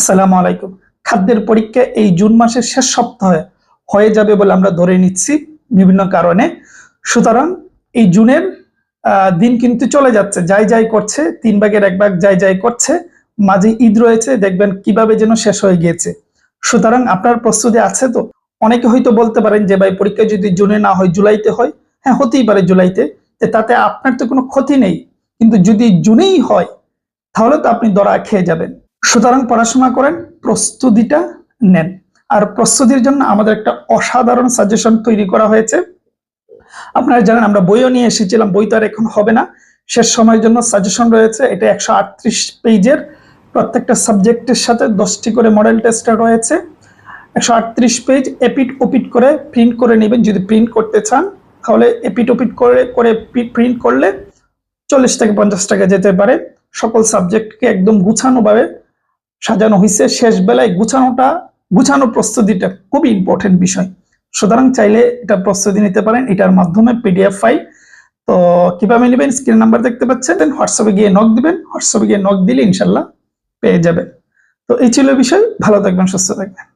আসসালামু আলাইকুম। খাদ্যের পরীক্ষা এই জুন মাসের শেষ সপ্তাহে হয়ে যাবে বলে আমরা ধরে নিচ্ছি বিভিন্ন কারণে। সুতরাং এই জুনের দিন কিন্তু চলে যাচ্ছে, যাই যাই করছে, তিন ভাগের এক ভাগ যাই যাই করছে, মাঝে ঈদ রয়েছে, দেখবেন কীভাবে যেন শেষ হয়ে গিয়েছে। সুতরাং আপনার প্রস্তুতি আছে তো? অনেকে হয়তো বলতে পারেন যে, ভাই, পরীক্ষা যদি জুনে না হয়, জুলাইতে হয়? হ্যাঁ হতেই পারে জুলাইতে। তাতে আপনার তো কোনো ক্ষতি নেই। কিন্তু যদি জুনেই হয়, তাহলে তো আপনি দরা খেয়ে যাবেন। সুতরাং পড়াশোনা করেন, প্রস্তুতিটা নেন। আর প্রস্তুতির জন্য আমাদের একটা অসাধারণ সাজেশন তৈরি করা হয়েছে। আপনারা জানেন আমরা বইও নিয়ে এসেছিলাম, বই তো আর এখন হবে না। শেষ সময়ের জন্য সাজেশন রয়েছে, এটা একশো আটত্রিশ পেজের। প্রত্যেকটা সাবজেক্টের সাথে দশটি করে মডেল টেস্টার রয়েছে। একশো আটত্রিশ পেজ, এপিট ওপিট করে প্রিন্ট করে নেবেন, যদি প্রিন্ট করতে চান। তাহলে এপিট ওপিট করে করে প্রিন্ট করলে চল্লিশ থেকে পঞ্চাশ টাকা যেতে পারে। সকল সাবজেক্টকে একদম গুছানোভাবে সাজানো হয়েছে শেষ বেলায় গুছানোটা, গুছানো প্রস্তুতিটা খুবই ইম্পর্টেন্ট বিষয়। সুতরাং চাইলে এটা প্রস্তুতি নিতে পারেন। এটার মাধ্যমে পিডিএফ ফাইল তো কীভাবে নেবেন? স্ক্রিন নাম্বার দেখতে পাচ্ছেন। দেন হোয়াটসঅ্যাপে গিয়ে নক দিবেন। হোয়াটসঅ্যাপে গিয়ে নক দিলে ইনশাল্লাহ পেয়ে যাবেন। তো এই ছিল বিষয়। ভালো থাকবেন, সুস্থ থাকবেন।